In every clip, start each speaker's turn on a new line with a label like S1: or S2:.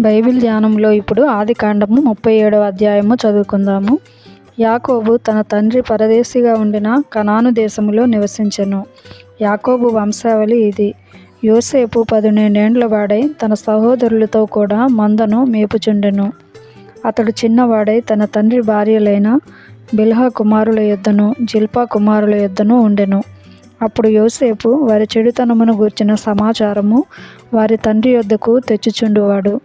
S1: Bible ధ్యానంలో ఇప్పుడు ఆది కాండము ముప్పై ఏడవ అధ్యాయము చదువుకుందాము. యాకోబు తన తండ్రి పరదేశిగా ఉండిన కనాను దేశములో నివసించెను. యాకోబు వంశావళి ఇది. యోసేపు పదిహేనేండ్ల వాడై తన సహోదరులతో కూడా మందను మేపుచుండెను. అతడు చిన్నవాడై తన తండ్రి భార్యలైన బిల్హా కుమారుల యొద్దను జిల్పా కుమారుల యొద్దను ఉండెను. అప్పుడు యోసేపు వారి చెడుతనమును గూర్చిన సమాచారము వారి తండ్రి యొద్దకు తెచ్చుచుండువాడు.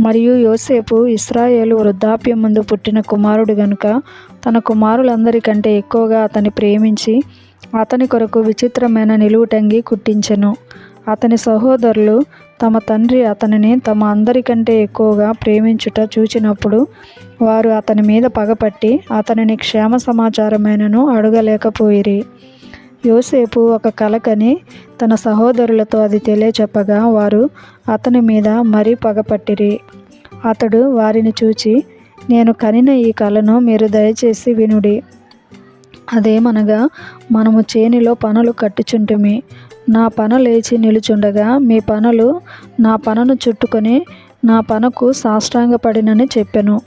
S1: మరియు యోసేపు ఇస్రాయేలు వృద్ధాప్యం ముందు పుట్టిన కుమారుడు గనుక తన కుమారులందరికంటే ఎక్కువగా అతని ప్రేమించి అతని కొరకు విచిత్రమైన నిలువుటంగి కుట్టించెను. అతని సహోదరులు తమ తండ్రి అతనిని తమ అందరికంటే ఎక్కువగా ప్రేమించుట చూచినప్పుడు వారు అతని మీద పగపట్టి అతనిని క్షేమ సమాచారమైనను అడగలేకపోయిరి. యోసేపు ఒక కలకని తన సహోదరులతో అది తెలియచెప్పగా వారు అతని మీద మరీ పగపట్టిరి. అతడు వారిని చూచి నేను కనిన ఈ కలను మీరు దయచేసి వినుడి. అదేమనగా మనము చేనిలో పనులు కట్టుచుంటిమి. నా పన లేచి నిలుచుండగా మీ పనులు నా పనను చుట్టుకొని నా పనకు సాష్టాంగపడినని చెప్పెను.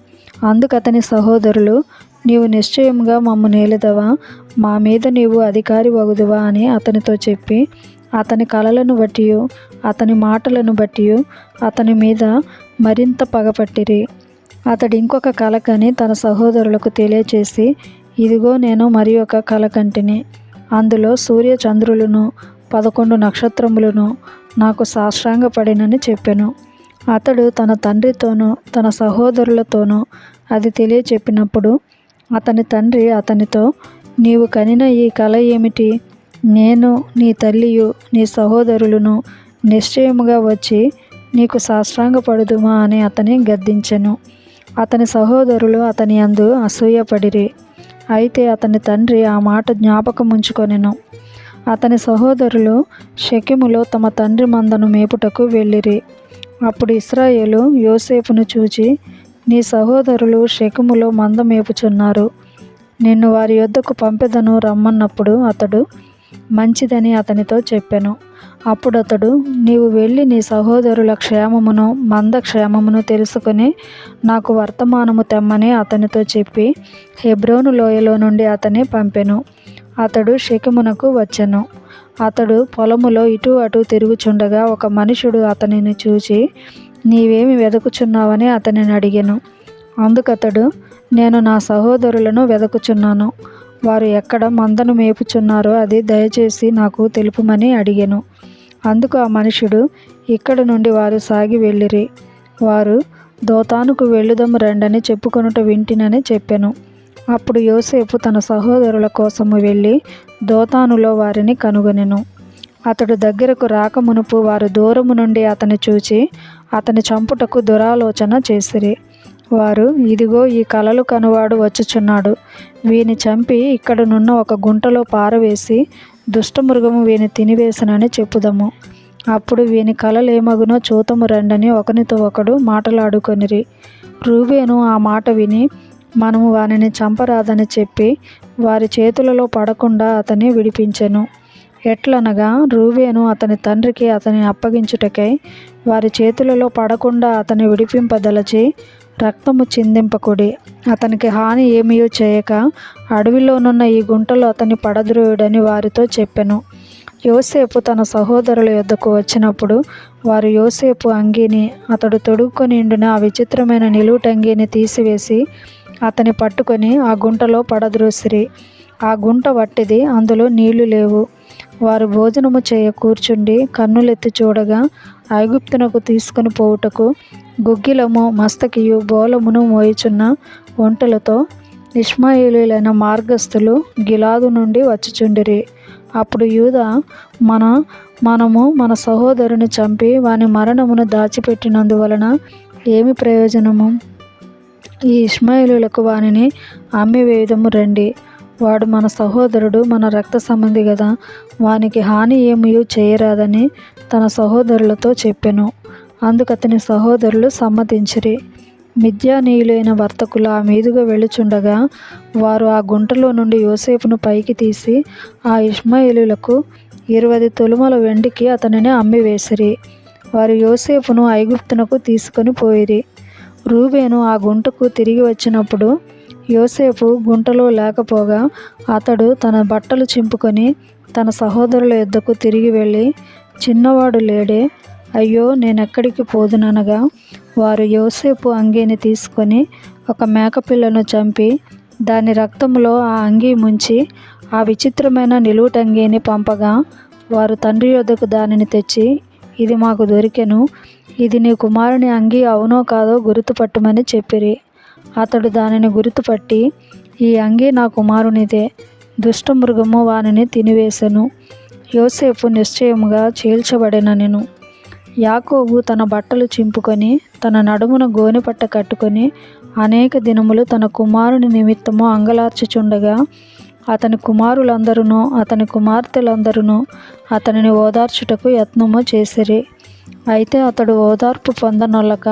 S1: అందుకతని సహోదరులు నీవు నిశ్చయముగా మమ్ము నేలుదవా? మా మీద నీవు అధికారి వగుదువా? అని అతనితో చెప్పి అతని కళలను బట్టి అతని మాటలను బట్టి అతని మీద మరింత పగపట్టిరి అతడు ఇంకొక కలకని తన సహోదరులకు తెలియచేసి ఇదిగో నేను మరి ఒక కలకంటిని. అందులో సూర్య చంద్రులను పదకొండు నక్షత్రములను నాకు సాష్టాంగపడినని చెప్పాను. అతడు తన తండ్రితోనూ తన సహోదరులతోనూ అది తెలియచెప్పినప్పుడు అతని తండ్రి అతనితో నీవు కనిన ఈ కళ ఏమిటి? నేను నీ తల్లియు నీ సహోదరులను నిశ్చయముగా వచ్చి నీకు సాష్టాంగపడుదుమా? అని అతని గద్దించెను. అతని సహోదరులు అతని అందు అసూయపడిరి. అయితే అతని తండ్రి ఆ మాట జ్ఞాపకముంచుకొనెను. అతని సహోదరులు షకిములో తమ తండ్రి మందను మేపుటకు వెళ్ళిరి. అప్పుడు ఇస్రాయేలు యోసేపును చూచి నీ సహోదరులు శకములో మంద మేపుచున్నారు. నిన్ను వారి యొద్దకు పంపెదను రమ్మన్నప్పుడు అతడు మంచిదని అతనితో చెప్పాను. అప్పుడు అతడు నీవు వెళ్ళి నీ సహోదరుల క్షేమమును మంద క్షేమమును తెలుసుకుని నాకు వర్తమానము తెమ్మని అతనితో చెప్పి హెబ్రోను లోయలో నుండి అతని పంపెను. అతడు శకమునకు వచ్చెను. అతడు పొలములో ఇటు అటు తిరుగుచుండగా ఒక మనుషుడు అతనిని చూచి నీవేమి వెదకుచున్నావని అతనిని అడిగాను. అందుకతడు నేను నా సహోదరులను వెదకుచున్నాను. వారు ఎక్కడ మందను మేపుచున్నారో అది దయచేసి నాకు తెలుపుమని అడిగాను. అందుకు ఆ మనుషుడు ఇక్కడ నుండి వారు సాగి వెళ్ళిరి. వారు దోతానుకు వెళ్ళుదము రండని చెప్పుకొనుట వింటినని చెప్పాను. అప్పుడు యోసేపు తన సహోదరుల కోసము వెళ్ళి దోతానులో వారిని కనుగొనెను. అతడు దగ్గరకు రాకమునుపు వారు దూరము నుండి అతని చూచి అతని చంపుటకు దురాలోచన చేసిరి. వారు ఇదిగో ఈ కలలు కనువాడు వచ్చుచున్నాడు. వీని చంపి ఇక్కడనున్న ఒక గుంటలో పారవేసి దుష్టమృగము వీని తినివేసనని చెప్పుదము. అప్పుడు వీని కలలేమగునో చూతము రండని ఒకనితో ఒకడు మాటలాడుకొనిరి. రూబేను ఆ మాట విని మనము వానిని చంపరాదని చెప్పి వారి చేతులలో పడకుండా అతని విడిపించెను. ఎట్లనగా రూవేను అతని తండ్రికి అతని అప్పగించుటకై వారి చేతులలో పడకుండా అతని విడిపింపదలచి రక్తము చిందింపకుడి. అతనికి హాని ఏమీ చేయక అడవిలోనున్న ఈ గుంటలో అతని పడద్రోయుడని వారితో చెప్పెను. యోసేపు తన సహోదరుల యొద్దకు వచ్చినప్పుడు వారు యోసేపు అంగీని అతడు తొడుక్కొని ఉండిన ఆ విచిత్రమైన నిలువుటంగీని తీసివేసి అతని పట్టుకొని ఆ గుంటలో పడద్రోసిరి. ఆ గుంట వట్టిది అందులో నీళ్ళు లేవు. వారు భోజనము చేయ కూర్చుండి కన్నులెత్తి చూడగా ఐగుప్తునకు తీసుకొని పోవుటకు గుగ్గిలము మస్తకియు బోలమును మోయిచున్న ఒంటలతో ఇష్మాయిలైన మార్గస్థులు గిలాదు నుండి వచ్చుచుండిరి. అప్పుడు యూద మన మనము మన సహోదరుని చంపి వాని మరణమును దాచిపెట్టినందువలన ఏమి ప్రయోజనము? ఈ ఇష్మాయిలులకు వానిని అమ్మివేయదము రండి. వాడు మన సహోదరుడు మన రక్త సంబంధి కదా వానికి హాని ఏమీ చేయరాదని తన సహోదరులతో చెప్పెను. అందుకు అతని సహోదరులు సమ్మతించిరి. మిథ్యానీయులైన వర్తకులు ఆ మీదుగా వెళుచుండగా వారు ఆ గుంటలో నుండి యోసేపును పైకి తీసి ఆ ఇష్మాయిలులకు ఇరవై తులుమల వెండికి అతనిని అమ్మివేసిరి. వారు యోసేపును ఐగుప్తునకు తీసుకొని పోయిరి. రూబేను ఆ గుంటకు తిరిగి వచ్చినప్పుడు యోసేపు గుంటలో లేకపోగా అతడు తన బట్టలు చింపుకొని తన సహోదరుల యొద్దకు తిరిగి వెళ్ళి చిన్నవాడు లేడే అయ్యో నేనెక్కడికి పోదుననగా వారు యోసేపు అంగీని తీసుకొని ఒక మేకపిల్లను చంపి దాని రక్తంలో ఆ అంగీ ముంచి ఆ విచిత్రమైన నిలువుటంగీని పంపగా వారు తండ్రి యొద్దకు దానిని తెచ్చి ఇది మాకు దొరికెను ఇది నీ కుమారుని అంగీ అవునో కాదో గుర్తుపట్టమని చెప్పిరి. అతడు దానిని గుర్తుపట్టి ఈ అంగీ నా కుమారునిదే దుష్టమృగము వానిని తినివేశను యోసేపు నిశ్చయముగా చీల్చబడిననెను యాకోబు తన బట్టలు చింపుకొని తన నడుమున గోనెపట్ట కట్టుకొని అనేక దినములు తన కుమారుని నిమిత్తము అంగలార్చుచుండగా అతని కుమారులందరూ అతని కుమార్తెలందరూ అతనిని ఓదార్చుటకు యత్నము చేసిరి. అయితే అతడు ఓదార్పు పొందనొల్లక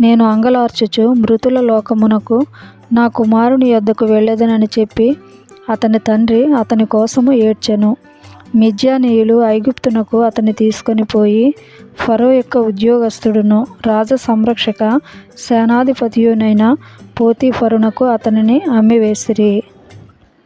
S1: నేను అంగలార్చుచు మృతుల లోకమునకు నా కుమారుని యొద్దకు వెళ్ళేదనని చెప్పి అతని తండ్రి అతని కోసము ఏడ్చెను. మిద్యానీయులు ఐగుప్తునకు అతన్ని తీసుకొని పోయి ఫరో యొక్క ఉద్యోగస్తుడును రాజ సంరక్షక సేనాధిపతియునైన పోతీఫరునకు అతనిని అమ్మివేసిరి.